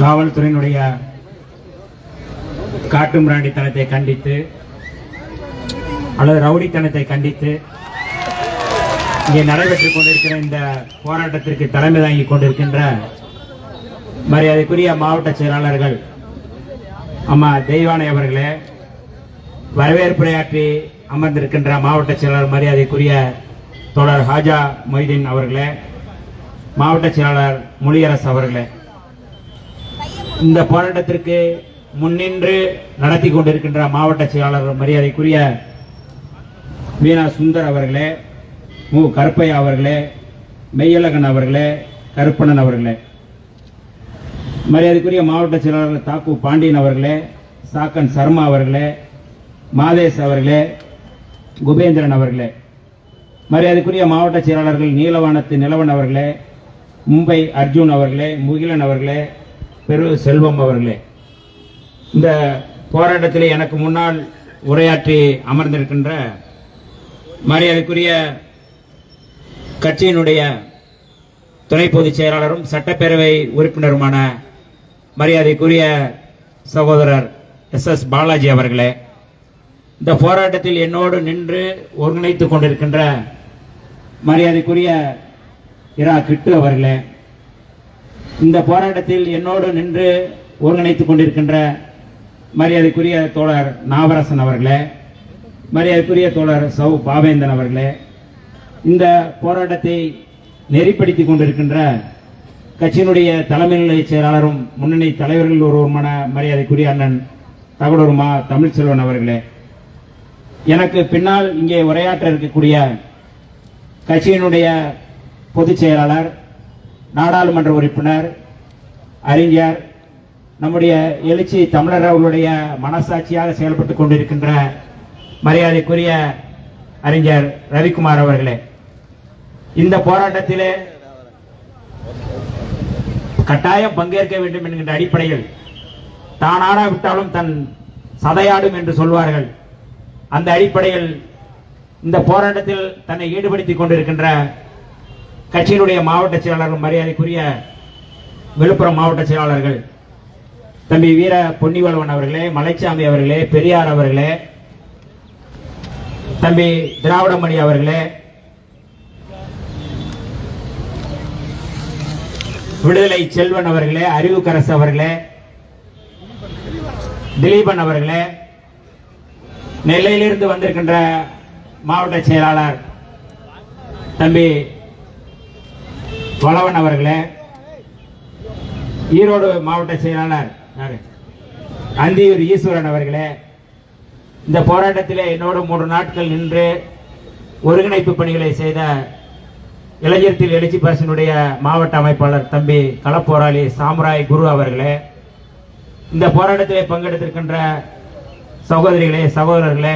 காவல்துறையினுடைய காட்டுமிராண்டித்தனத்தை கண்டித்து அல்லது ரவுடித்தனத்தை கண்டித்து இங்கே நடைபெற்றுக் கொண்டிருக்கிற இந்த போராட்டத்திற்கு தலைமை தாங்கி கொண்டிருக்கின்ற மரியாதைக்குரிய மாவட்ட செயலாளர்கள் அம்மா தெய்வானை அவர்களே வரவேற்புரையாற்றி அமர்ந்திருக்கின்ற மாவட்ட செயலாளர் மரியாதைக்குரிய தோழர் ஹாஜா மொய்தீன் அவர்களே மாவட்ட செயலாளர் மொழியரசு அவர்களே. இந்த போராட்டத்திற்கு முன்னின்று நடத்தி கொண்டிருக்கின்ற மாவட்ட செயலாளர் மரியாதைக்குரிய வீணா சுந்தர் அவர்களே மு. கருப்பையா அவர்களே மெய்யழகன் அவர்களே கருப்பணன் அவர்களே மரியாதைக்குரிய மாவட்ட செயலாளர் தாக்கு பாண்டியன் அவர்களே சாக்கன் சர்மா அவர்களே மாதேஷ் அவர்களே குபேந்திரன் அவர்களே மரியாதைக்குரிய மாவட்ட செயலாளர்கள் நீலவானத்து நிலவன் அவர்களே மும்பை அர்ஜுன் அவர்களே முகிலன் அவர்களே பெரு செல்வம் அவர்களே இந்த போராட்டத்தில் எனக்கு முன்னால் உரையாற்றி அமர்ந்திருக்கின்ற மரியாதைக்குரிய கட்சியினுடைய துணை பொதுச் செயலாளரும் சட்டப்பேரவை உறுப்பினருமான மரியாதைக்குரிய சகோதரர் எஸ் எஸ் பாலாஜி அவர்களே இந்த போராட்டத்தில் என்னோடு நின்று ஒருங்கிணைத்துக் கொண்டிருக்கின்ற மரியாதைக்குரிய இரா கிட்டு அவர்களே இந்த போராட்டத்தில் என்னோடு நின்று ஒருங்கிணைத்துக் கொண்டிருக்கின்ற மரியாதைக்குரிய தோழர் நாவரசன் அவர்களே மரியாதைக்குரிய தோழர் சௌ பாவேந்தன் அவர்களே இந்த போராட்டத்தை நெறிப்படுத்திக் கொண்டிருக்கின்ற கட்சியினுடைய தலைமை நிலைய செயலாளரும் முன்னணி தலைவர்கள் ஒருவருமான மரியாதைக்குரிய அண்ணன் தகடூர் தமிழ்ச்செல்வன் அவர்களே எனக்கு பின்னால் இங்கே உரையாற்ற இருக்கக்கூடிய கட்சியினுடைய பொதுச் செயலாளர் நாடாளுமன்ற உறுப்பினர் அறிஞர் நம்முடைய எழுச்சி தமிழர் அவர்களுடைய மனசாட்சியாக செயல்பட்டு கொண்டிருக்கின்ற மரியாதைக்குரிய அறிஞர் ரவிக்குமார் அவர்களே இந்த போராட்டத்திலே கட்டாயம் பங்கேற்க வேண்டும் என்கின்ற அடிப்படையில் தானாடாவிட்டாலும் தன் சதையாடும் என்று சொல்வார்கள். அந்த அடிப்படையில் இந்த போராட்டத்தில் தன்னை ஈடுபடுத்திக் கொண்டிருக்கின்ற கட்சியினுடைய மாவட்ட செயலாளர் மரியாதைக்குரிய விழுப்புரம் மாவட்ட செயலாளர்கள் தம்பி வீர பொன்னிவளவன் அவர்களே மலைச்சாமி அவர்களே பெரியார் அவர்களே தம்பி திராவிடமணி அவர்களே விடுதலை செல்வன் அவர்களே அறிவுக்கரசு அவர்களே திலீபன் அவர்களே நெல்லையிலிருந்து வந்திருக்கின்ற மாவட்ட செயலாளர் தம்பி வளவன் அவர்களே ஈரோடு மாவட்ட செயலாளர் அந்தியூர் ஈஸ்வரன் அவர்களே இந்த போராட்டத்தில் என்னோடு மூன்று நாட்கள் நின்று ஒருங்கிணைப்பு பணிகளை செய்த இளைஞரத்தில் எழுச்சி பரிசனுடைய மாவட்ட அமைப்பாளர் தம்பி களப்போராளி சாம்ராய் குரு அவர்களே இந்த போராட்டத்தில் பங்கெடுத்திருக்கின்ற சகோதரிகளே சகோதரர்களே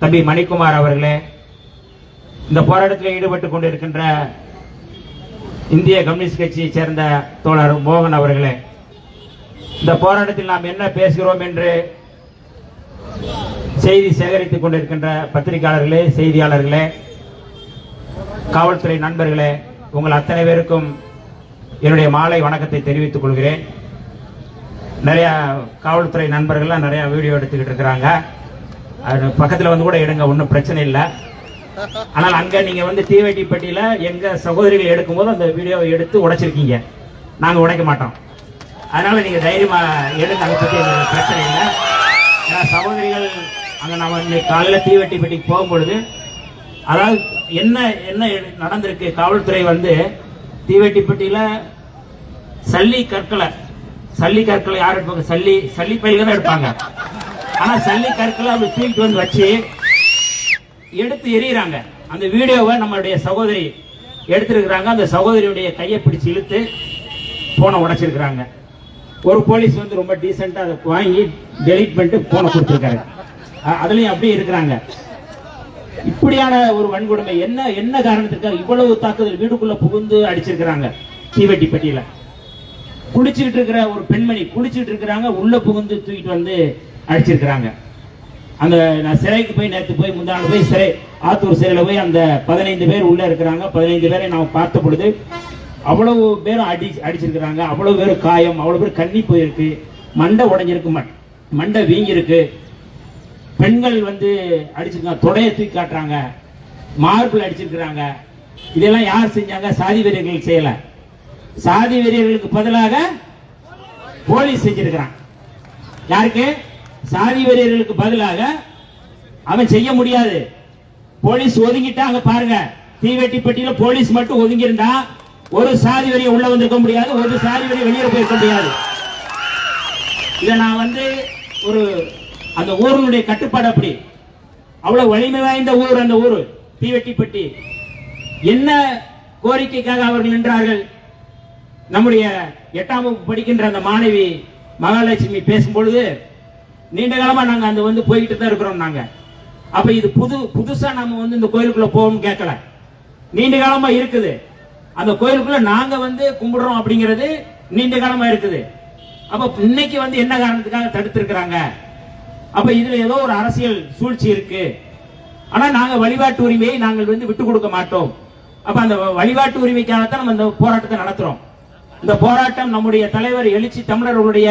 தம்பி மணிக்குமார் அவர்களே இந்த போராட்டத்தில் ஈடுபட்டு கொண்டிருக்கின்ற இந்திய கம்யூனிஸ்ட் கட்சியைச் சேர்ந்த தோழர் மோகன் அவர்களே இந்த போராட்டத்தில் நாம் என்ன பேசுகிறோம் என்று செய்தி சேகரித்துக் கொண்டிருக்கின்ற பத்திரிகையாளர்களே செய்தியாளர்களே காவல்துறை நண்பர்களே உங்கள் அத்தனை பேருக்கும் என்னுடைய மாலை வணக்கத்தை தெரிவித்துக் கொள்கிறேன். நிறைய காவல்துறை நண்பர்கள்லாம் நிறைய வீடியோ எடுத்துக்கிட்டு இருக்கிறாங்க. அது பக்கத்தில் வந்து கூட எடுங்க ஒன்றும் பிரச்சனை இல்லை. ஆனால் அங்க நீங்க வந்து தீவெட்டிப்பட்டியில எங்க சகோதரிகள் எடுக்கும்போது அந்த வீடியோவை எடுத்து உடைச்சிருக்கீங்க. நாங்க உடைக்க மாட்டோம். அதனால நீங்க தைரியமா எடுத்து அதை பத்தி எங்களுக்கு பிரச்சனை இல்லை. ஏன்னா சகோதரிகள் அங்க நம்ம இன்னைக்கு காலையில தீவெட்டிப்பட்டிக்கு போகும்பொழுது அதாவது என்ன என்ன நடந்திருக்கு? காவல்துறை வந்து தீவெட்டிப்பட்டியில சல்லி கற்களை சல்லி கற்களை யார் எடுப்பாங்க? சல்லி சல்லி பயில்கள் தான் எடுப்பாங்க. ஆனா சல்லி கற்களை அப்படி தூக்கிட்டு வந்து வச்சு எடுத்து எறிகிறாங்க அந்த வீடியோவை நம்மளுடைய சகோதரி எடுத்திருக்கிறாங்க. அந்த சகோதரியுடைய கையை பிடிச்சி இழுத்து போனை உடைச்சிருக்கிறாங்க. ஒரு போலீஸ் வந்து ரொம்ப டீசெண்டாக அதை வாங்கி டெலீட் பண்ணிட்டு போனை கொடுத்துருக்காரு. அதுலேயும் அப்படியே இருக்கிறாங்க. இப்படியான ஒரு வன்கொடுமை என்ன என்ன காரணத்துக்காக இவ்வளவு தாக்குதல் வீடுக்குள்ள புகுந்து அடிச்சிருக்கிறாங்க? தீவெட்டி பெட்டியில. குளிச்சுக்கிட்டு இருக்கிற ஒரு பெண்மணி குளிச்சுக்கிட்டு இருக்கிறாங்க. உள்ள புகுந்து தூக்கிட்டு வந்து அடிச்சிருக்கிறாங்க. அந்த நான் சிறைக்கு போய் நேற்று போய் முந்தாண்டு போய் சிறை ஆத்தூர் சிறையில் போய் அந்த பதினைந்து பேர் உள்ளே இருக்கிறாங்க. பதினைந்து பேரை நாம் பார்த்த பொழுது அவ்வளவு பேரும் அடி அடிச்சிருக்கிறாங்க. அவ்வளவு பேரும் காயம் அவ்வளவு பேர் கண்ணி போயிருக்கு. மண்டை உடஞ்சிருக்கு மண்டை வீங்கியிருக்கு பெண்கள் வந்து அடிச்சிருக்காங்க தொடையை தூக்கி காட்டுறாங்க. மார்பிள் அடிச்சிருக்கிறாங்க. இதெல்லாம் யார் செஞ்சாங்க? சாதி வெறியர்கள் செய்யல. சாதி வெறியர்களுக்கு பதிலாக போலீஸ் செஞ்சிருக்கிறான் யாருக்கு? சாதி வெறியர்களுக்கு பதிலாக அவன் செய்ய முடியாது. போலீஸ் ஒதுங்கிட்டாங்க பாருங்க. தீவெட்டிப்பட்டியில போலீஸ் மட்டும் ஒதுங்கி இருந்தா ஒரு சாதி வரியை உள்ள வந்திருக்க முடியாது ஒரு சாதி வரி வெளியே போயிருக்க முடியாது. இதை நான் வந்து ஒரு அந்த ஊருடைய கட்டுப்பாடு அப்படி. அவ்வளவு வலிமை வாய்ந்த ஊர் அந்த ஊர் தீவெட்டிப்பட்டி என்ன கோரிக்கைக்காக அவர்கள் நின்றார்கள்? நம்முடைய எட்டாம் வகுப்பு படிக்கின்ற அந்த மாணவி மகாலட்சுமி பேசும்பொழுது நீண்ட காலமா நாங்க அந்த வந்து போய்கிட்டு தான் இருக்கிறோம் நாங்க. அப்ப இது புது புதுசா நம்ம வந்து இந்த கோயிலுக்குள்ள போகணும்னு கேட்கல. நீண்ட காலமா இருக்குது. அந்த கோயிலுக்குள்ள நாங்க வந்து கும்பிடுறோம் அப்படிங்கிறது நீண்ட காலமா இருக்குது. அப்ப இன்னைக்கு வந்து என்ன காரணத்துக்காக தடுத்திருக்கிறாங்க? அப்ப இதுல ஏதோ ஒரு அரசியல் சூழ்ச்சி இருக்கு. ஆனா நாங்க வழிபாட்டு உரிமையை நாங்கள் வந்து விட்டு கொடுக்க மாட்டோம். அப்ப அந்த வழிபாட்டு உரிமைக்காகத்தான் நம்ம இந்த போராட்டத்தை நடத்துறோம். இந்த போராட்டம் நம்முடைய தலைவர் எழுச்சி தமிழர்களுடைய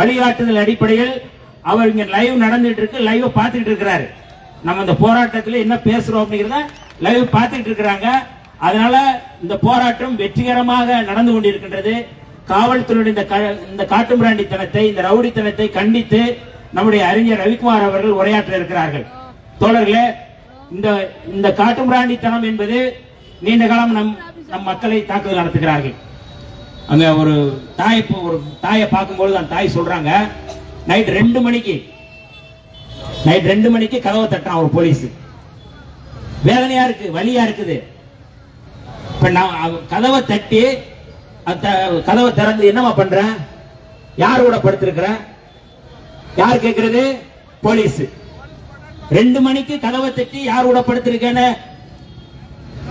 வழிகாட்டுதல் அடிப்படையில் அவர் இங்க லைவ் நடந்துட்டு இருக்கு லைவ் பார்த்துட்டு இருக்கிறாரு. நம்ம இந்த போராட்டத்தில் என்ன பேசுறோம் அப்படிங்கறத லைவ் பார்த்துட்டு இருக்கிறாங்க. அதனால இந்த போராட்டம் வெற்றிகரமாக நடந்து கொண்டிருக்கின்றது. காவல்துறையுடைய இந்த காட்டுமிராண்டித்தனத்தை இந்த ரவுடித்தனத்தை கண்டித்து நம்முடைய அறிஞர் ரவிக்குமார் அவர்கள் உரையாற்ற இருக்கிறார்கள். தோழர்களே இந்த இந்த காட்டுமிராண்டித்தனம் என்பது நீண்ட காலம் நம் நம் மக்களை தாக்குதல் நடத்துகிறார்கள். அங்க ஒரு தாய் ஒரு தாயை பார்க்கும்போது அந்த தாய் சொல்றாங்க நைட் ரெண்டு மணிக்கு. நைட் ரெண்டு மணிக்கு கதவை தட்டான் ஒரு போலீஸ். வேதனையா இருக்கு வழியா இருக்குது. இப்ப நான் அவ- கதவை தட்டி அந்த கதவை திறந்து என்னமா பண்றேன் யார் கூட படுத்திருக்கிறேன் யார் கேட்கறது போலீஸ். ரெண்டு மணிக்கு கதவை தட்டி யார் கூட படுத்திருக்கேன்னு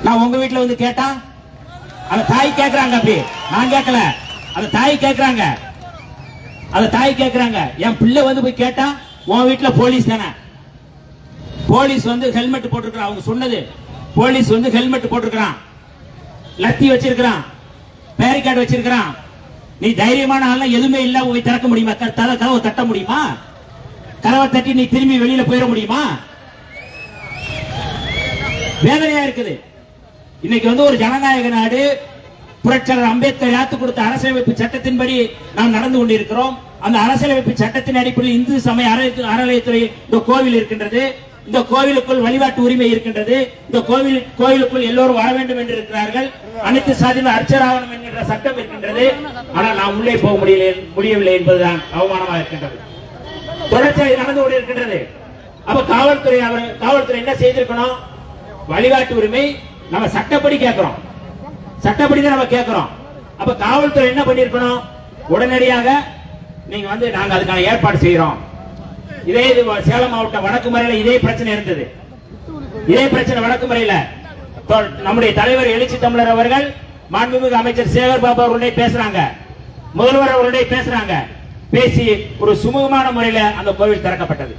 நான் உங்க வீட்டுல வந்து கேட்டா? அந்த தாய் கேக்குறாங்க அப்படி. நான் கேட்கல அந்த தாய் கேக்குறாங்க. அந்த தாய் கேக்குறாங்க என் பிள்ளை வந்து போய் கேட்டா உன் வீட்டுல போலீஸ் தானே? போலீஸ் வந்து ஹெல்மெட் போட்டிருக்கிறான். அவங்க சொன்னது போலீஸ் வந்து ஹெல்மெட் போட்டிருக்கிறான். லத்தி வச்சிருக்கிறான். பேரிகார்டு வச்சிருக்கிறான். நீ தைரியமான ஆள்னா எதுவுமே இல்ல போய் திறக்க முடியுமா? க- கதவை தட்ட முடியுமா? கதவை தட்டி நீ திரும்பி வெளியில போயிட முடியுமா? வேதனையா இருக்குது. இன்னைக்கு வந்து ஒரு ஜனநாயக நாடு புரட்சியாளர் அம்பேத்கர் யாத்து கொடுத்த அரசியலமைப்பு சட்டத்தின்படி நாம் நடந்து கொண்டிருக்கிறோம். அந்த அரசியலமைப்பு சட்டத்தின் அடிப்படையில் இந்து சமய அறநிலை- அறநிலையத்துறை இந்த கோவில் இருக்கின்றது. இந்த கோவிலுக்குள் வழிபாட்டு உரிமை இருக்கின்றது. இந்த கோவில் கோவிலுக்குள் எல்லோரும் வர வேண்டும் என்று இருக்கிறார்கள். அனைத்து சாதியிலும் அர்ச்சராகணும் என்கின்ற சட்டம் இருக்கின்றது. ஆனால் நாம் உள்ளே போக முடியல முடியவில்லை என்பதுதான் அவமானமாக இருக்கின்றது. தொடர்ச்சியாக நடந்து கொண்டிருக்கின்றது. அப்ப காவல்துறை அவர் காவல்துறை என்ன செய்திருக்கணும்? வழிகாட்டு உரிமை. நம்ம சட்டப்படி கேட்கிறோம். சட்டப்படி தான் நம்ம கேட்கிறோம். அப்ப காவல்துறை என்ன பண்ணிருக்கணும் உடனடியாக நீங்க வந்து நாங்க அதுக்கான ஏற்பாடு செய்யறோம் இதே இது சேலம் மாவட்டம் வடக்கு முறையில இதே பிரச்சனை இருந்தது. இதே பிரச்சனை வடக்கு முறையில தொ- நம்முடைய தலைவர் எழுச்சி தமிழர் அவர்கள் மாண்புமிகு அமைச்சர் சேகர் பாபு அவர்களுடைய பேசுறாங்க. முதல்வர் அவர்களுடைய பேசுறாங்க. பேசி ஒரு சுமூகமான முறையில அந்த கோவில் திறக்கப்பட்டது.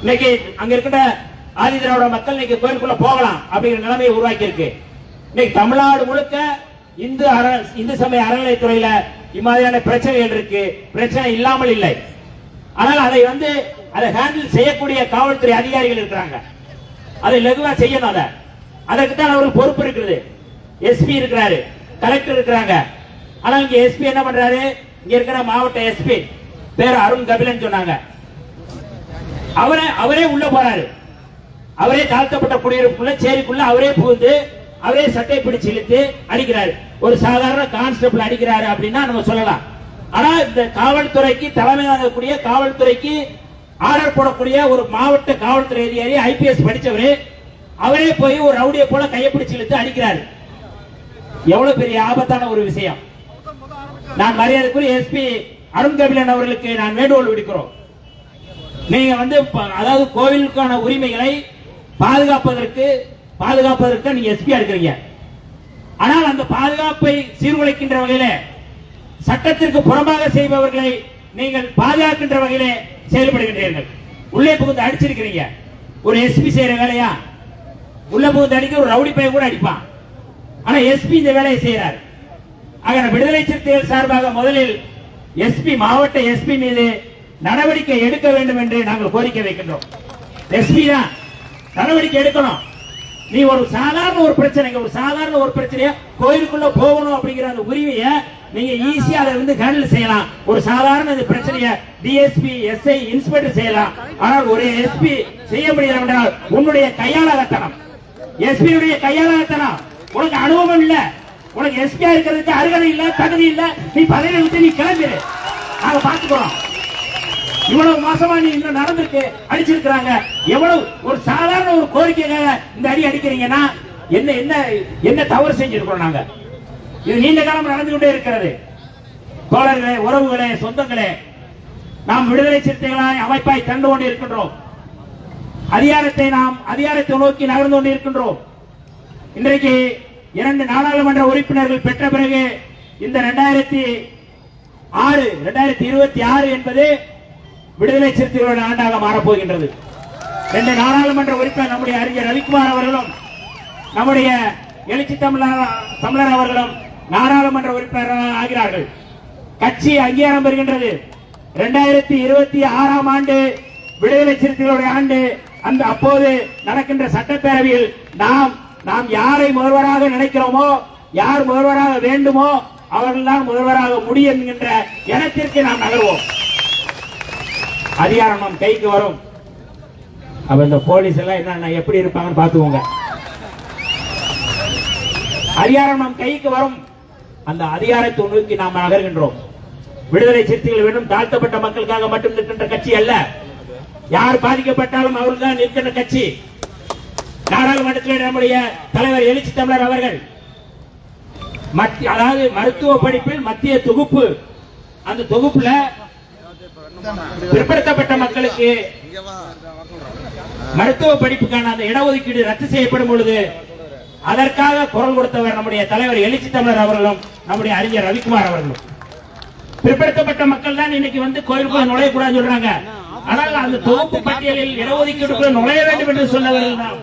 இன்னைக்கு அங்க இருக்கிற ஆதி திராவிட மக்கள் இன்னைக்கு கோயிலுக்குள்ள போகலாம் அப்படிங்கிற நிலைமையை உருவாக்கி இருக்கு இன்னைக்கு தமிழ்நாடு முழுக்க இந்து அற இந்து சமய அறநிலையத்துறையில இம்மாதிரியான பிரச்சனைகள் இருக்கு. பிரச்சனை இல்லாமல் இல்லை. ஆனால் அதை வந்து அதை ஹேண்டில் செய்யக்கூடிய காவல்துறை அதிகாரிகள் இருக்கிறாங்க. அதை லகுவா செய்யணும் அதை. அதற்கு தான் அவருக்கு பொறுப்பு இருக்குது. எஸ்பி இருக்கிறாரு. கலெக்டர் இருக்கிறாங்க. ஆனா இங்க எஸ்பி என்ன பண்றாரு? இங்க இருக்கிற மாவட்ட எஸ்பி பேர் அருண் கபிலன் சொன்னாங்க. அவரே அவரே உள்ள போறாரு. அவரே தாழ்த்தப்பட்ட குடியிருப்புக்குள்ள சேரிக்குள்ள அவரே புகுந்து அவரே சட்டை பிடிச்சு இழுத்து அடிக்கிறாரு. ஒரு சாதாரண கான்ஸ்டபிள் அடிக்கிறாரு அப்படின்னா நம்ம சொல்லலாம். ஆனா இந்த காவல்துறைக்கு தலைமை வாங்கக்கூடிய காவல்துறைக்கு ஆர்டர் போடக்கூடிய ஒரு மாவட்ட காவல்துறை அதிகாரி ஐபிஎஸ் படிச்சவரு அவரே போய் ஒரு ரவுடியை போல கையை பிடிச்சு இழுத்து அடிக்கிறாரு. எவ்வளவு பெரிய ஆபத்தான ஒரு விஷயம். நான் மரியாதைக்குரிய எஸ்பி அருண் கபிலன் அவர்களுக்கு நான் வேண்டுகோள் விடுக்கிறோம். நீங்க வந்து அதாவது கோவிலுக்கான உரிமைகளை பாதுகாப்பதற்கு பாதுகாப்பதற்கு தான் நீங்க எஸ்பியா இருக்கிறீங்க. ஆனால் அந்த பாதுகாப்பை சீர்குலைக்கின்ற வகையில சட்டத்திற்கு புறம்பாக செய்பவர்களை நீங்கள் பாதுகாக்கின்ற வகையிலே செயல்படுகின்றீர்கள். உள்ளே புகுந்து அடிச்சிருக்கிறீங்க. ஒரு எஸ்பி செய்யற வேலையா? உள்ள புகுந்து அடிக்க ஒரு ரவுடி பையன் கூட அடிப்பான். ஆனா எஸ்பி இந்த வேலையை செய்யறாரு ஆக விடுதலை சிறுத்தைகள் சார்பாக முதலில் எஸ்பி மாவட்ட எஸ்பி மீது நடவடிக்கை எடுக்க வேண்டும் என்று நாங்கள் கோரிக்கை வைக்கின்றோம். எஸ்பி தான் நடவடிக்கை எடுக்கணும். நீ ஒரு சாதாரண ஒரு பிரச்சனைங்க ஒரு சாதாரண ஒரு பிரச்சனைய கோயிலுக்குள்ள போகணும் அப்படிங்கிற அந்த உரிமையை நீங்க ஈஸியா அதை வந்து ஹேண்டில் செய்யலாம். ஒரு சாதாரண இந்த பிரச்சனைய டிஎஸ்பி எஸ்ஐ இன்ஸ்பெக்டர் செய்யலாம். ஆனால் ஒரு எஸ்பி செய்ய முடியல என்றால் உன்னுடைய கையாளத்தனம் எஸ்பி உடைய கையாளத்தனம் உனக்கு அனுபவம் இல்ல. உனக்கு எஸ்பியா இருக்கிறதுக்கு அருகதை இல்ல தகுதி இல்ல. நீ பதவி விட்டு நீ கிளம்பிடு நாங்க பாத்துக்கிறோம் இவ்வளவு மோசமா நீ இன்னும் நடந்திருக்கு அடிச்சிருக்கிறாங்க. எவ்வளவு ஒரு சாதாரண ஒரு கோரிக்கைக்காக இந்த அடி அடிக்கிறீங்கன்னா என்ன என்ன என்ன தவறு செஞ்சிருக்கிறோம் நாங்க? இது நீண்ட காலம் நடந்து கொண்டே இருக்கிறது. தோழர்களே உறவுகளே சொந்தங்களே நாம் விடுதலை சிறுத்தைகளாய் அமைப்பாய் தந்து கொண்டு இருக்கின்றோம் அதிகாரத்தை நாம் அதிகாரத்தை நோக்கி நகர்ந்து கொண்டு இருக்கின்றோம் இன்றைக்கு இரண்டு நாடாளுமன்ற உறுப்பினர்கள் பெற்ற பிறகு இந்த இரண்டாயிரத்தி ஆறு இரண்டாயிரத்தி இருபத்தி ஆறு என்பது விடுதலை சிறுத்தைகளோட ஆண்டாக மாறப்போகின்றது. ரெண்டு நாடாளுமன்ற உறுப்பினர் நம்முடைய அறிஞர் ரவிக்குமார் அவர்களும் நம்முடைய எழுச்சி தமிழர் தமிழர் அவர்களும் நாடாளுமன்ற உறுப்பினர் ஆகிறார்கள். கட்சி அங்கீகாரம் பெறுகின்றது. இரண்டாயிரத்தி இருபத்தி ஆறாம் ஆண்டு விடுதலை சிறுத்தைகளுடைய ஆண்டு அந்த அப்போது நடக்கின்ற சட்டப்பேரவையில் நாம் நாம் யாரை முதல்வராக நினைக்கிறோமோ யார் முதல்வராக வேண்டுமோ அவர்கள்தான் முதல்வராக முடியும் என்கின்ற இடத்திற்கு நாம் நகர்வோம். அதிகாரம் நம் கைக்கு வரும். அப்ப இந்த போலீஸ் எல்லாம் என்ன எப்படி இருப்பாங்கன்னு பாத்துக்கோங்க அதிகாரம் நம் கைக்கு வரும். அந்த அதிகாரத்தை நோக்கி நாம் நகர்கின்றோம். விடுதலை சிறுத்தைகள் வேண்டும். தாழ்த்தப்பட்ட மக்களுக்காக மட்டும் நிற்கின்ற கட்சி அல்ல. யார் பாதிக்கப்பட்டாலும் அவர்கள் தான் நிற்கின்ற கட்சி. நாடாளுமன்றத்தில் நம்முடைய தலைவர் எழுச்சி தமிழர் அவர்கள். மத்திய அதாவது மருத்துவ படிப்பில் மத்திய தொகுப்பு. அந்த தொகுப்புல பிற்படுத்தப்பட்ட மக்களுக்கு மருத்துவ படிப்புக்கான அந்த இடஒதுக்கீடு ரத்து செய்யப்படும் பொழுது அதற்காக குரல் கொடுத்தவர் நம்முடைய தலைவர் எழுச்சி தமிழர் அவர்களும் நம்முடைய அறிஞர் ரவிக்குமார் அவர்களும். பிற்படுத்தப்பட்ட மக்கள் தான் இன்னைக்கு வந்து கோயிலுக்குள்ள நுழையக்கூடாதுன்னு சொல்றாங்க. ஆனால் அந்த தொகுப்பு பட்டியலில் இடஒதுக்கீடுக்குள்ள நுழைய வேண்டும் என்று சொல்லவர்கள் தான்.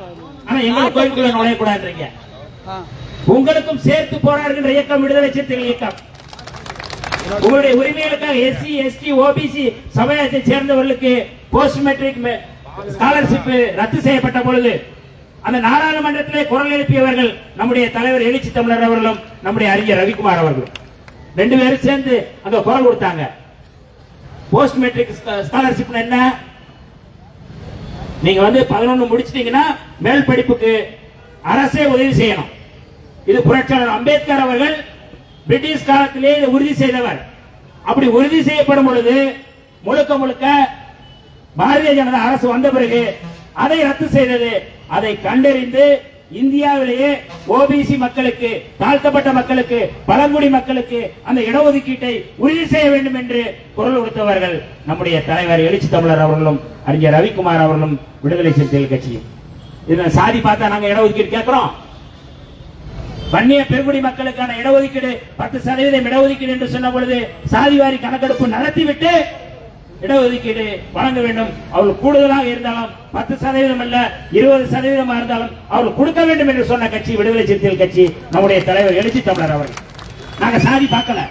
ஆனா எங்க கோயிலுக்குள்ள நுழையக்கூடாதுன்றீங்க. உங்களுக்கும் சேர்த்து போராடுகின்ற இயக்கம் விடுதலை சிறுத்தைகள் இயக்கம். உங்களுடைய உரிமைகளுக்காக எஸ்சி எஸ்டி ஓபிசி சமுதாயத்தை சேர்ந்தவர்களுக்கு போஸ்ட் மெட்ரிக் ஸ்காலர்ஷிப் ரத்து செய்யப்பட்ட பொழுது அந்த நாடாளுமன்றத்திலே குரல் எழுப்பியவர்கள் நம்முடைய தலைவர் எழுச்சி தமிழர் அவர்களும் நம்முடைய அறிஞர் ரவிக்குமார் அவர்களும். ரெண்டு பேரும் சேர்ந்து அங்க குரல் கொடுத்தாங்க. போஸ்ட் மெட்ரிக் ஸ்காலர்ஷிப் என்ன? நீங்க வந்து பதினொன்னு முடிச்சிட்டீங்கன்னா மேல் படிப்புக்கு அரசே உதவி செய்யணும். இது புரட்சியாளர் அம்பேத்கர் அவர்கள் பிரிட்டிஷ் காலத்திலே உறுதி செய்தவர். அப்படி உறுதி செய்யப்படும் பொழுது முழுக்க முழுக்க பாரதிய ஜனதா அரசு வந்த பிறகு அதை ரத்து செய்தது. அதை கண்டறிந்து இந்தியாவிலேயே ஓபிசி மக்களுக்கு தாழ்த்தப்பட்ட மக்களுக்கு பழங்குடி மக்களுக்கு அந்த இடஒதுக்கீட்டை உறுதி செய்ய வேண்டும் என்று குரல் கொடுத்தவர்கள் நம்முடைய தலைவர் எழுச்சி தமிழர் அவர்களும் அறிஞர் ரவிக்குமார் அவர்களும் விடுதலை சிறுத்தைகள் கட்சியும். இதுல சாதி பார்த்தா நாங்க இடஒதுக்கீடு கேட்கிறோம். வன்னிய பெருங்குடி மக்களுக்கான இடஒதுக்கீடு பத்து சதவீதம் இடஒதுக்கீடு என்று சொன்ன பொழுது சாதிவாரி கணக்கெடுப்பு நடத்திவிட்டு இடஒதுக்கீடு வழங்க வேண்டும். அவர்கள் கூடுதலாக இருந்தாலும் பத்து சதவீதம் அல்ல இருபது சதவீதமா இருந்தாலும் அவர்கள் கொடுக்க வேண்டும் என்று சொன்ன கட்சி விடுதலை சிறுத்தைகள் கட்சி நம்முடைய தலைவர் எழுச்சி தமிழர் அவர் நாங்க சாதி பார்க்கல.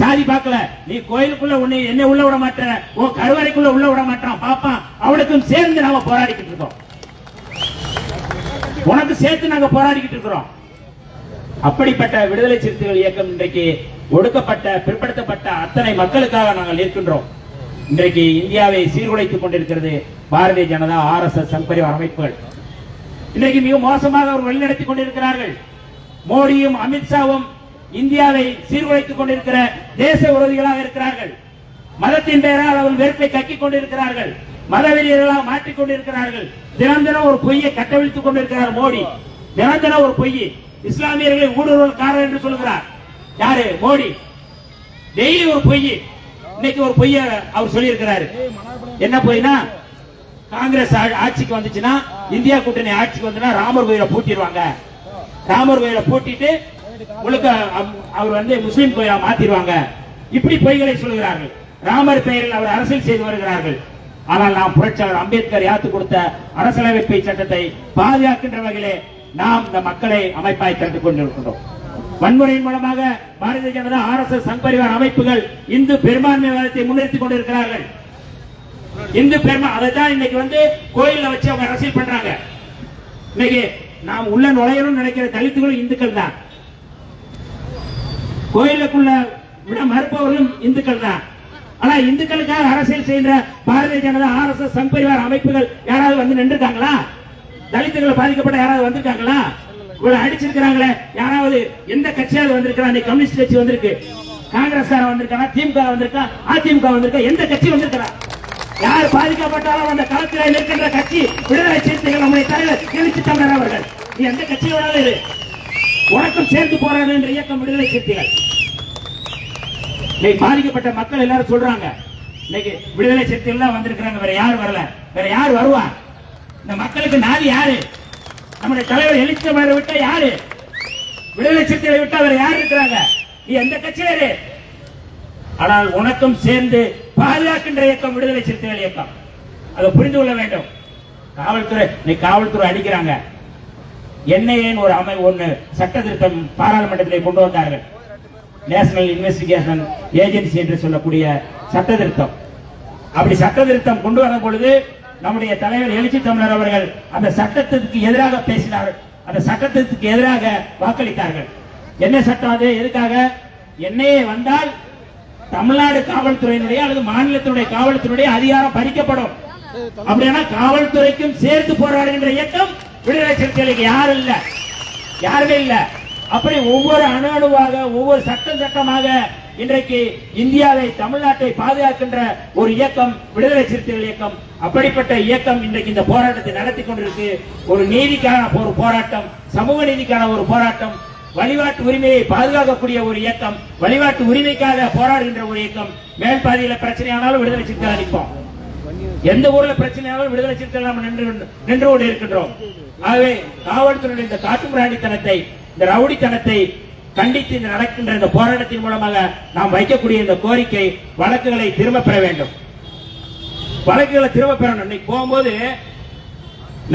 சாதி பார்க்கல. நீ கோயிலுக்குள்ள உன்னை என்ன உள்ள விட மாட்டேன் ஓ கருவறைக்குள்ள உள்ள விட மாட்டான். பாப்பான் அவனுக்கும் சேர்ந்து நாம போராடிக்கிட்டு இருக்கோம். உனக்கு சேர்த்து நாங்க போராடிக்கிட்டு இருக்கிறோம். அப்படிப்பட்ட விடுதலை சிறுத்தைகள் இயக்கம் இன்றைக்கு ஒடுக்கப்பட்ட பிற்படுத்தப்பட்ட அத்தனை மக்களுக்காக நாங்கள் நிற்கின்றோம். இன்றைக்கு இந்தியாவை சீர்குலைத்துக் கொண்டிருக்கிறது Bharatiya Janata R S S அமைப்புகள். இன்றைக்கு மிக மோசமாக அவர் வழிநடத்திக் கொண்டிருக்கிறார்கள். மோடியும் அமித்ஷாவும் இந்தியாவை சீர்குலைத்துக் கொண்டிருக்கிற தேச விரோதிகளாக இருக்கிறார்கள். மதத்தின் பெயரால் அவர்கள் வெறுப்பை கக்கிக் கொண்டிருக்கிறார்கள். மதவெறியர்களாக மாற்றிக் கொண்டிருக்கிறார்கள். தினம் தினம் ஒரு பொய்யை கட்டவிழ்த்துக் கொண்டிருக்கிறார் மோடி. தினம் தினம் ஒரு பொய் இஸ்லாமியர்களை ஊடுருவல்காரர் என்று சொல்கிறார் யாரு? மோடி. டெய்லி ஒரு பொய் இன்னைக்கு ஒரு பொய்ய அவர் சொல்லியிருக்கிறாரு. என்ன பொய்னா? காங்கிரஸ் ஆட்சிக்கு வந்துச்சுன்னா இந்தியா கூட்டணி ஆட்சிக்கு வந்துன்னா ராமர் கோயில பூட்டிடுவாங்க. ராமர் கோயில பூட்டிட்டு முழுக்க அவர் வந்து முஸ்லீம் கோயிலா மாத்திடுவாங்க. இப்படி பொய்களை சொல்கிறார்கள் ராமர் பெயரில் அவர் அரசியல் செய்து வருகிறார்கள். ஆனால் நாம் புரட்சியாளர் அம்பேத்கர் யாத்து கொடுத்த அரசியலமைப்பு சட்டத்தை பாதுகாக்கின்ற வகையிலே நாம் இந்த மக்களை அமைப்பாய் கண்டுக் கொண்டிருக்கின்றோம். வன்முறையின் மூலமாக Bharatiya Janata R S S Sangh Parivar அமைப்புகள் இந்து பெரும்பான்மைவாதத்தை முன்னிறுத்திக் கொண்டிருக்கிறார்கள். இந்து பெருமா அதை தான் இன்னைக்கு வந்து கோயில்ல வச்சு அவங்க அரசியல் பண்றாங்க. இன்னைக்கு நாம் உள்ள நுழையணும்னு நினைக்கிற தலித்துகளும் இந்துக்கள் தான். கோயிலுக்குள்ள விட மறுப்பவர்களும் இந்துக்கள் தான். ஆனா இந்துக்களுக்காக அரசியல் செய்கிற Bharatiya Janata R S S Sangh Parivar அமைப்புகள் யாராவது வந்து நின்றுட்டாங்களா தலித்துகள் பாதிக்கப்பட்ட யாராவது வந்திருக்காங்களா? இவ்வளவு அடிச்சிருக்கிறாங்களே. யாராவது எந்த கட்சியாவது வந்திருக்கா? கம்யூனிஸ்ட் கட்சி வந்திருக்கு. காங்கிரஸ் வந்திருக்கா திமுக வந்திருக்கா? அதிமுக வந்திருக்கா? எந்த கட்சி வந்திருக்கிறா யார் பாதிக்கப்பட்டாலும் அந்த களத்தில் இருக்கின்ற கட்சி விடுதலை சிறுத்தைகள் நம்முடைய தலைவர் எழுச்சி தமிழர் அவர்கள். நீ எந்த கட்சியோட இரு. உனக்கும் சேர்ந்து போராடு என்ற இயக்கம் விடுதலை சிறுத்தைகள். இன்னைக்கு பாதிக்கப்பட்ட மக்கள் எல்லாரும் சொல்றாங்க. இன்னைக்கு விடுதலை சிறுத்தைகள் தான் வந்திருக்கிறாங்க. வேற யார் வரல. வேற யார் வருவா? இந்த மக்களுக்கு நாதி யாரு? நம்முடைய தலைவர் எழுச்சி மேல விட்டா யாரு? விடுதலை சிறுத்தைகளை விட்டு அவர் யார் இருக்கிறாங்க? நீ எந்த கட்சியாரு ஆனால் உனக்கும் சேர்ந்து பாதுகாக்கின்ற இயக்கம் விடுதலை சிறுத்தைகள் இயக்கம். அதை புரிந்து கொள்ள வேண்டும். காவல்துறை நீ காவல்துறை அடிக்கிறாங்க. என்ஐஏன்னு ஒரு அமை ஒண்ணு சட்ட திருத்தம் பாராளுமன்றத்தில் கொண்டு வந்தார்கள். நேஷனல் இன்வெஸ்டிகேஷன் ஏஜென்சி என்று சொல்லக்கூடிய சட்ட திருத்தம் அப்படி சட்ட திருத்தம் கொண்டு வரும் பொழுது நம்முடைய தலைவர் எழுச்சி தமிழர் அவர்கள் அந்த சட்டத்திற்கு எதிராக பேசினார்கள். அந்த சட்டத்திற்கு எதிராக வாக்களித்தார்கள். என்ன சட்டம் அது? எதுக்காக? என்னையே வந்தால் தமிழ்நாடு காவல்துறையினுடைய அல்லது மாநிலத்தினுடைய காவல்துறையுடைய அதிகாரம் பறிக்கப்படும். அப்படின்னா காவல்துறைக்கும் சேர்த்து போராடுகின்ற இயக்கம் விடுதலை சிறுத்தைகளுக்கு யாரும் இல்ல. யாருமே இல்ல. அப்படி ஒவ்வொரு அணு அணுவாக ஒவ்வொரு சட்டம் சட்டமாக இன்றைக்கு இந்தியாவை தமிழ்நாட்டை பாதுகாக்கின்ற ஒரு இயக்கம் விடுதலை சிறுத்தைகள் இயக்கம். அப்படிப்பட்ட இயக்கம் இன்றைக்கு இந்த போராட்டத்தை நடத்தி கொண்டிருக்கு. ஒரு நீதிக்கான ஒரு போராட்டம் சமூக நீதிக்கான ஒரு போராட்டம் வழிபாட்டு உரிமையை பாதுகாக்கக்கூடிய ஒரு இயக்கம் வழிபாட்டு உரிமைக்காக போராடுகின்ற ஒரு இயக்கம். மேல் பாதியில பிரச்சனையானாலும் விடுதலை சிறுத்தைகள் அளிப்போம் எந்த ஊர்ல பிரச்சனையானாலும் விடுதலை சிறுத்தைகள் நாம் நின்று நின்று கொண்டு இருக்கின்றோம் ஆகவே காவல்துறையுடைய இந்த காட்டுமிராண்டித்தனத்தை இந்த ரவுடித்தனத்தை கண்டித்து இந்த நடக்கின்ற இந்த போராட்டத்தின் மூலமாக நாம் வைக்கக்கூடிய இந்த கோரிக்கை வழக்குகளை திரும்ப பெற வேண்டும். வழக்குகளை திரும்ப பெறணும். இன்னைக்கு போகும்போது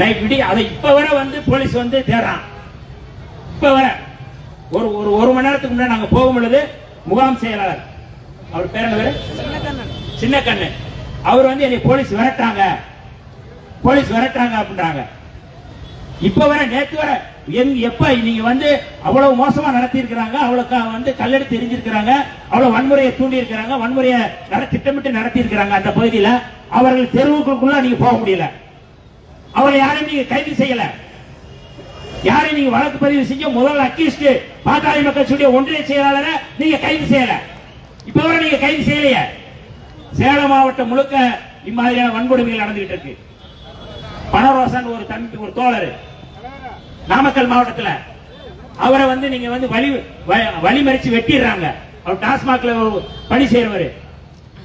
நைட் விடி அதை இப்ப வர வந்து போலீஸ் வந்து தேடுறான். இப்ப வர. ஒரு ஒரு ஒரு மணி நேரத்துக்கு முன்னாடி நாங்க போகும் பொழுது முகாம் செயலாளர். அவர் பேர் என்ன சின்ன கண்ணு அவர் வந்து என்னை போலீஸ் விரட்டாங்க போலீஸ் விரட்டாங்க அப்படின்றாங்க. இப்ப வர நேத்து வர எப்ப நீங்க வந்து அவ்வளவு மோசமா நடத்தி இருக்கிறாங்க அவ்வளவு வந்து கல்லெடுத்து எரிஞ்சிருக்கிறாங்க அவ்வளவு வன்முறையை தூண்டி இருக்கிறாங்க வன்முறையை நட- திட்டமிட்டு நடத்தி இருக்கிறாங்க அந்த பகுதியில அவர்கள் தெருவுக்குள்ள நீங்க போக முடியல. அவரை யாரையும் நீங்க கைது செய்யல. யாரையும் நீங்க வழக்கு பதிவு செஞ்ச முதல் அக்கிஸ்ட் பாட்டாளி மக்கள் சொல்லிய ஒன்றிய செயலாளரை நீங்க கைது செய்யல. இப்ப வரை நீங்க கைது செய்யலையே. சேலம் மாவட்டம் முழுக்க இம்மாதிரியான வன்கொடுமைகள் நடந்துகிட்டு இருக்கு. பனரோசன் ஒரு தம்பி ஒரு தோழர். நாமக்கல் மாவட்டத்துல. அவரை வந்து நீங்க வந்து வழி வ- வழிமறிச்சு வெட்டிடுறாங்க. அவர் டாஸ்மாக்ல பணி செய்யறவர்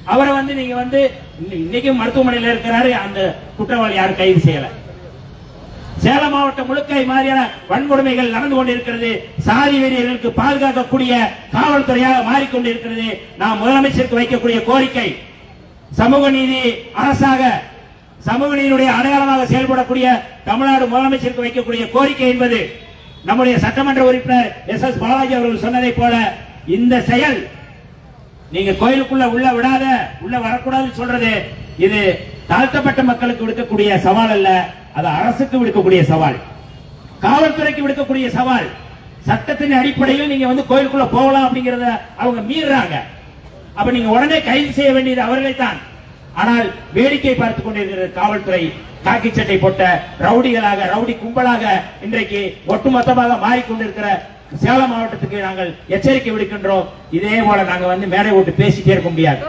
அவரை வந்து நீங்க வந்து இன்னி- இன்னைக்கும் மருத்துவமனையில இருக்கிறாரு. அந்த குற்றவாளி யாரும் கைது செய்யல. சேலம் மாவட்டம் முழுக்க மாதிரியான வன்கொடுமைகள் நடந்து கொண்டிருக்கிறது. சாதி வெறியர்களுக்கு பாதுகாக்கக்கூடிய காவல்துறையாக மாறிக்கொண்டிருக்கிறது. நாம் முதலமைச்சருக்கு வைக்கக்கூடிய கோரிக்கை. சமூக நீதி அரசாக சமவெளியினுடைய அடையாளமாக செயல்படக்கூடிய தமிழ்நாடு முதலமைச்சருக்கு வைக்கக்கூடிய கோரிக்கை என்பது நம்முடைய சட்டமன்ற உறுப்பினர் எஸ் எஸ் பாலாஜி அவர்கள் சொன்னதை போல இந்த செயல் நீங்க கோயிலுக்குள்ள உள்ள விடாத உள்ள வரக்கூடாதுன்னு சொல்றது இது தாழ்த்தப்பட்ட மக்களுக்கு விடுக்கக்கூடிய சவால் அல்ல அது அரசுக்கு விடுக்கக்கூடிய சவால். காவல்துறைக்கு விடுக்கக்கூடிய சவால். சட்டத்தின் அடிப்படையில் நீங்க வந்து கோயிலுக்குள்ள போகலாம் அப்படிங்கறத அவங்க மீறாங்க அப்ப நீங்க உடனே கைது செய்ய வேண்டியது அவர்களை தான் ஆனால் வேடிக்கை பார்த்துக் கொண்டிருக்கிற காவல்துறை காக்கி சட்டை போட்ட ரவுடிகளாக ரவுடி கும்பலாக இன்றைக்கு ஒட்டுமொத்தமாக மாறிக்கொண்டிருக்கிற சேலம் மாவட்டத்துக்கு நாங்கள் எச்சரிக்கை விடுக்கின்றோம். இதே போல நாங்க வந்து மேடை விட்டு பேசிட்டே இருக்க முடியாது.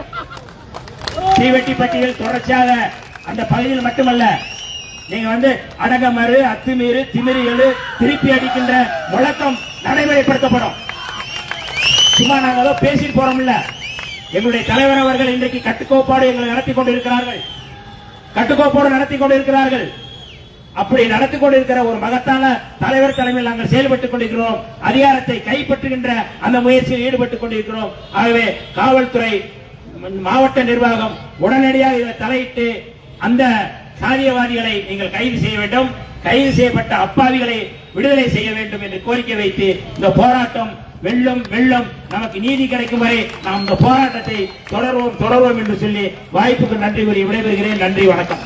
தீவெட்டிப்பட்டியில் தொடர்ச்சியாக அந்த பகுதியில் மட்டுமல்ல நீங்க வந்து அடகமறு அத்துமீறு திமிரி எழு திருப்பி அடிக்கின்ற முழக்கம் நடைமுறைப்படுத்தப்படும். சும்மா நாங்க ஏதோ பேசிட்டு போறோம் இல்ல எங்களுடைய தலைவர் அவர்கள் இன்றைக்கு கட்டுக்கோப்பாடு எங்களை நடத்தி கொண்டிருக்கிறார்கள். கட்டுக்கோப்போடு நடத்தி கொண்டிருக்கிறார்கள். அப்படி நடத்தி கொண்டிருக்கிற ஒரு மகத்தான தலைவர் தலைமையில் நாங்கள் செயல்பட்டுக் கொண்டிருக்கிறோம். அதிகாரத்தை கைப்பற்றுகின்ற அந்த முயற்சியில் ஈடுபட்டுக் கொண்டிருக்கிறோம். ஆகவே காவல்துறை மாவட்ட நிர்வாகம் உடனடியாக இதில் தலையிட்டு அந்த சாதியவாதிகளை நீங்கள் கைது செய்ய வேண்டும். கைது செய்யப்பட்ட அப்பாவிகளை விடுதலை செய்ய வேண்டும் என்று கோரிக்கை வைத்து இந்த போராட்டம் வெள்ளம் வெள்ளம். நமக்கு நீதி கிடைக்கும் வரை நாம் இந்த போராட்டத்தை தொடர்வோம் தொடர்வோம் என்று சொல்லி வாய்ப்புக்கு நன்றி கூறி விடைபெறுகிறேன். நன்றி வணக்கம்.